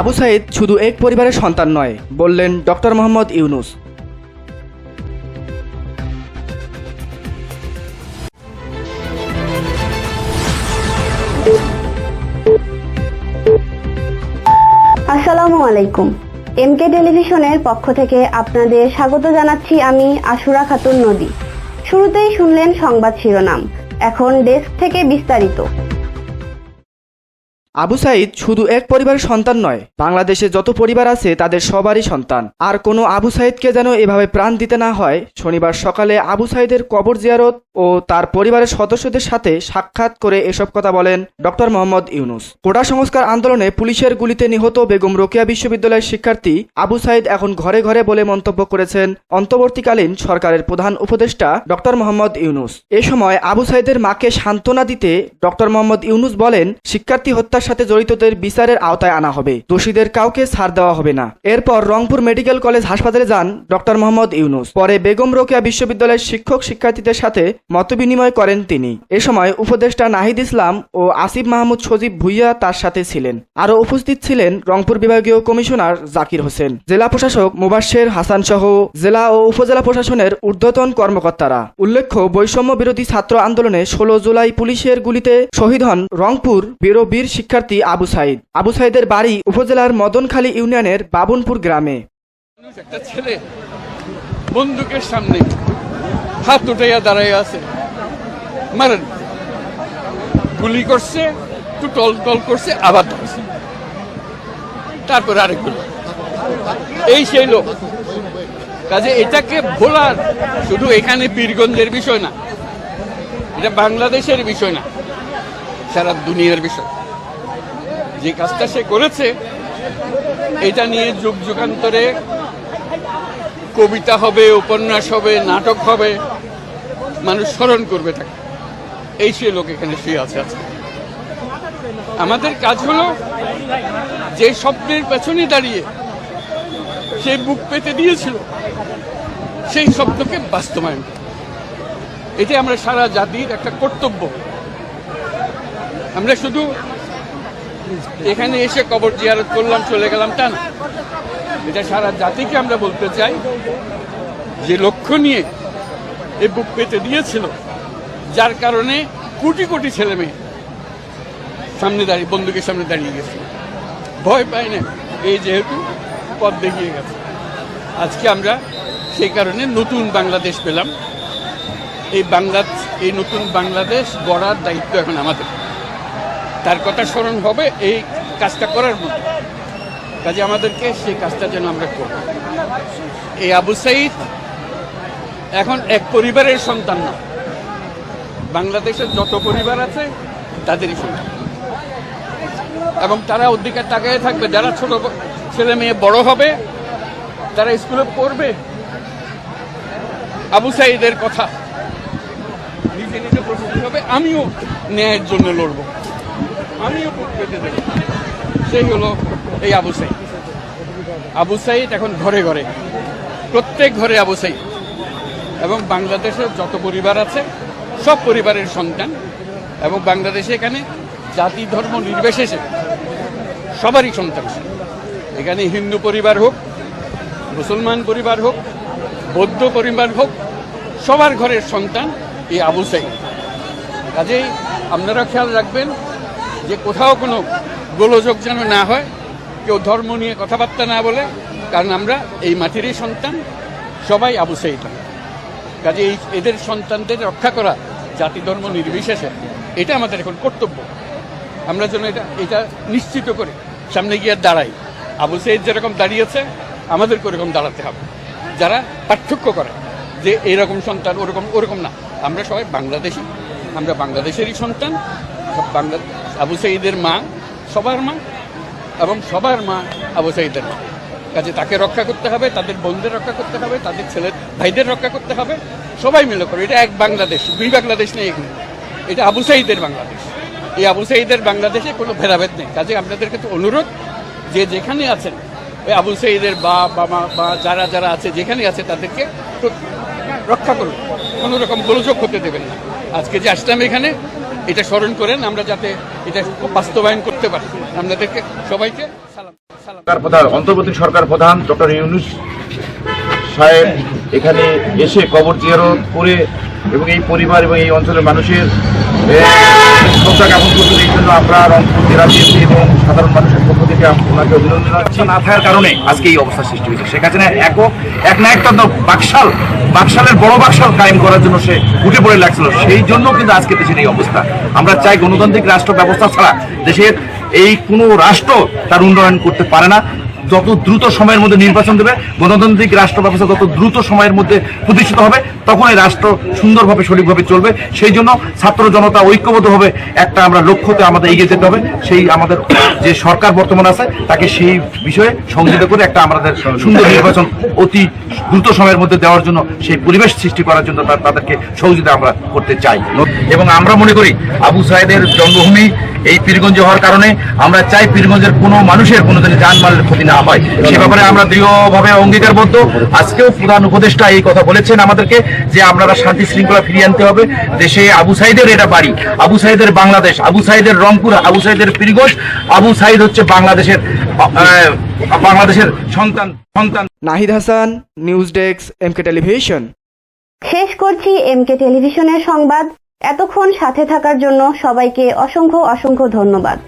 আবু সাইদ শুধু এক পরিবারের সন্তান নয়, বললেন ডক্টর মোহাম্মদ ইউনুস। আসসালামু আলাইকুম। এমকে টেলিভিশনের পক্ষ থেকে আপনাদের স্বাগত জানাচ্ছি আমি আশুরা খাতুন নদী। শুরুতেই শুনলেন সংবাদ শিরোনাম, এখন ডেস্ক থেকে বিস্তারিত। আবু সাইদ শুধু এক পরিবারের সন্তান নয়, বাংলাদেশে যত পরিবার আছে তাদের সবারই সন্তান। আর কোনো আবু সাইদকে যেন এভাবে প্রাণ দিতে না হয়, শনিবার সকালে আবু সাইদের কবর জিয়ারত ও তার পরিবারের সদস্যদের সাথে সাক্ষাৎ করে এসব কথা বলেন ডক্টর মোহাম্মদ ইউনুস। কোটা সংস্কার আন্দোলনে পুলিশের গুলিতে নিহত বেগম রোকেয়া বিশ্ববিদ্যালয়ের শিক্ষার্থী আবু সাইদ এখন ঘরে ঘরে বলে মন্তব্য করেছেন অন্তর্বর্তীকালীন সরকারের প্রধান উপদেষ্টা ডক্টর মোহাম্মদ ইউনুস। এ সময় আবু সাইদের মাকে সান্ত্বনা দিতে ডক্টর মোহাম্মদ ইউনুস বলেন, শিক্ষার্থী হত্যার সাথে জড়িতদের বিচারের আওতায় আনা হবে। দোষীদের কাউকে ছাড় দেওয়া হবে না। এরপর রংপুর মেডিকেল কলেজ হাসপাতালে যান ডক্টর মোহাম্মদ ইউনুস। পরে বেগম রোকেয়া বিশ্ববিদ্যালয়ের শিক্ষক শিক্ষার্থীদের সাথে মতবিনিময় করেন তিনি। এ সময় উপদেষ্টা নাহিদ ইসলাম ও আসিফ মাহমুদ সজীব ভুইয়া তার সাথে ছিলেন। আরও উপস্থিত ছিলেন রংপুর বিভাগীয় কমিশনার জাকির হোসেন। জেলা প্রশাসক মুবাশ্বের হাসান সহ জেলা ও উপজেলা প্রশাসনের ঊর্ধ্বতন কর্মকর্তারা। উল্লেখ্য, বৈষম্য বিরোধী ছাত্র আন্দোলনে ষোলো জুলাই পুলিশের গুলিতে শহীদ হন রংপুর বীর বীর শিক্ষার্থী আবু সাইদ। আবু সাইদের বাড়ি উপজেলার মদনখালী ইউনিয়নের বাবনপুর গ্রামে। ছেলে বন্দুকের সামনে হাত উঠাইয়া দাঁড়াইয়া আছে। মারেন। গুলি করছে একটু টল টল করছে, আবার ধরছে। তারপরে আরেক গুলি। এই সেই লোক। কাজে এটাকে ভোলার শুধু এখানে পীরগঞ্জের বিষয় না, এটা বাংলাদেশের বিষয় না, সারা দুনিয়ার বিষয়। যে কাজটা সে করেছে, এটা নিয়ে যুগ যুগান্তরে কবিতা হবে, উপন্যাস হবে, নাটক হবে, মানুষ স্মরণ করবে তাকে। এই সে লোক এখানে শুয়ে আছে আছে আমাদের কাজ হলো যে স্বপ্নের পেছনে দাঁড়িয়ে সে বুক পেতে দিয়েছিল, সেই স্বপ্নকে বাস্তবায়ন করা। এটা আমরা সারা জাতির একটা কর্তব্য। আমরা শুধু এখানে এসে কবর জিয়ারত করলাম, চলে গেলাম তা না এটা সারা জাতিকে আমরা বলতে চাই যে লক্ষ্য নিয়ে এ বুক পেতে দিয়েছিল, যার কারণে কোটি কোটি ছেলে মেয়ে সামনে দাঁড়িয়ে, বন্দুকের সামনে দাঁড়িয়ে গেছে। ভয় পায় না, এই যেহেতু পথ দেখিয়ে গেছে। আজকে আমরা সেই কারণে নতুন বাংলাদেশ পেলাম। এই বাংলা এই নতুন বাংলাদেশ গড়ার দায়িত্ব এখন আমাদের। তার কথা স্মরণ হবে, এই কাজটা করার মতো। কাজে আমাদেরকে সেই কাজটা যেন আমরা করব এই আবু সাইদ এখন এক পরিবারের সন্তান না। বাংলাদেশের যত পরিবার আছে, তাদেরই সন্তান। এবং তারা অধিকার তাকায় থাকবে। যারা ছোট ছেলে মেয়ে বড় হবে, তারা স্কুলে পড়বে। আবু সাইদের কথা। নিজে নিজে প্রস্তুতি হবে। আমিও ন্যায়ের জন্য লড়বো। আমিও পেতে সেই হলো এই আবু সাইদ। আবু সাইদ এখন ঘরে ঘরে। প্রত্যেক ঘরে আবু সাইদ। এবং বাংলাদেশের যত পরিবার আছে, সব পরিবারের সন্তান। এবং বাংলাদেশে এখানে জাতি, ধর্ম নির্বিশেষে সবারই সন্তান। এখানে হিন্দু পরিবার হোক, মুসলমান পরিবার হোক, বৌদ্ধ পরিবার হোক, সবার ঘরের সন্তান এই আবু সাইদ। কাজেই আপনারা খেয়াল রাখবেন যে কোথাও কোনো গোলযোগ যেন না হয়, কেউ ধর্ম নিয়ে কথাবার্তা না বলে, কারণ আমরা এই মাটিরই সন্তান, সবাই আবু সাইদ। কাজে এই এদের সন্তানদের রক্ষা করা জাতি ধর্ম নির্বিশেষে, এটা আমাদের এখন কর্তব্য। আমরা যেন এটা এটা নিশ্চিত করে সামনে গিয়ে দাঁড়াই। আবু সাইদ যেরকম দাঁড়িয়েছে আমাদের ওরকম দাঁড়াতে হবে। যারা পার্থক্য করে যে এরকম সন্তান ওরকম ওরকম না। আমরা সবাই বাংলাদেশি, আমরা বাংলাদেশেরই সন্তান, সব বাংলা আবু সাইদের মা, সবার মা এবং সবার মা আবু সাইদের মা। কাজে তাকে রক্ষা করতে হবে, তাদের বোনদের রক্ষা করতে হবে, তাদের ছেলে ভাইদের রক্ষা করতে হবে, সবাই মিলে করে। এটা এক বাংলাদেশ, দুই বাংলাদেশ নেই এখানে। এটা আবু সাইদের বাংলাদেশ। এই আবু সাইদের বাংলাদেশে কোনো ভেদাভেদ নেই। কাজে আপনাদেরকে তো অনুরোধ যে যেখানে আছেন, ওই আবু সাইদের বা বা মা বা যারা যারা আছে, যেখানে আছে, তাদেরকে রক্ষা করুন। কোনো রকম গোলযোগ হতে দেবেন না। আজকে যে আসলাম এখানে এটা স্মরণ করেন, আমরা যাতে এটা বাস্তবায়ন করতে পারি। আপনাদেরকে সবাইকে সালাম প্রধান, অন্তর্বর্তী সরকার প্রধান, ডক্টর ইউনুস সাহেব এখানে এসে কবর জিয়ারত করে এবং এই পরিবার এবং এই অঞ্চলের মানুষের শ্রদ্ধা জ্ঞাপন করতে এই জন্য আমরা রংপুর জেলা এবং সাধারণ মানুষের পক্ষ সেই জন্য কিন্তু আজকে দেশের এই অবস্থা। আমরা চাই গণতান্ত্রিক রাষ্ট্র ব্যবস্থা ছাড়া দেশের এই কোনো রাষ্ট্র তার উন্নয়ন করতে পারে না। যত দ্রুত সময়ের মধ্যে নির্বাচন দেবে, গণতান্ত্রিক রাষ্ট্র ব্যবস্থা যত দ্রুত সময়ের মধ্যে প্রতিষ্ঠিত হবে তখন এই রাষ্ট্র সুন্দরভাবে, সঠিকভাবে চলবে। সেই জন্য ছাত্র জনতা ঐক্যবদ্ধ হবে, একটা আমরা লক্ষ্যতে আমাদের এগিয়ে যেতে হবে। সেই আমাদের যে সরকার বর্তমান আছে, তাকে সেই বিষয়ে সংযোজিত করে একটা আমাদের সুন্দর নির্বাচন অতি দ্রুত সময়ের মধ্যে দেওয়ার জন্য, সেই পরিবেশ সৃষ্টি করার জন্য তাদেরকে সহযোগিতা আমরা করতে চাই। এবং আমরা মনে করি, আবু সাহেদের জন্মভূমি এই পীরগঞ্জ হওয়ার কারণে আমরা চাই পীরগঞ্জের কোনো মানুষের কোনো দিন যানমালের ক্ষতি না হয়। সে ব্যাপারে আমরা দৃঢ়ভাবে অঙ্গীকারবদ্ধ। আজকেও প্রধান উপদেষ্টা এই কথা বলেছেন আমাদেরকে। যে আপনারা শান্তি শৃঙ্খলা ফিরিয়ে আনতে হবে। দেশে আবু সাইদের এটা বাড়ি। আবু সাইদের বাংলাদেশ আবু সাইদের রংপুর আবু সাইদের পীরগঞ্জ আবু সাইদ হচ্ছে বাংলাদেশের আহ, বাংলাদেশের সন্তান সন্তান। Nahid Hasan news desk MK television. শেষ করছি এমকে টেলিভিশনের সংবাদ। এতক্ষণ সাথে থাকার জন্য সবাইকে অসংখ্য অসংখ্য ধন্যবাদ।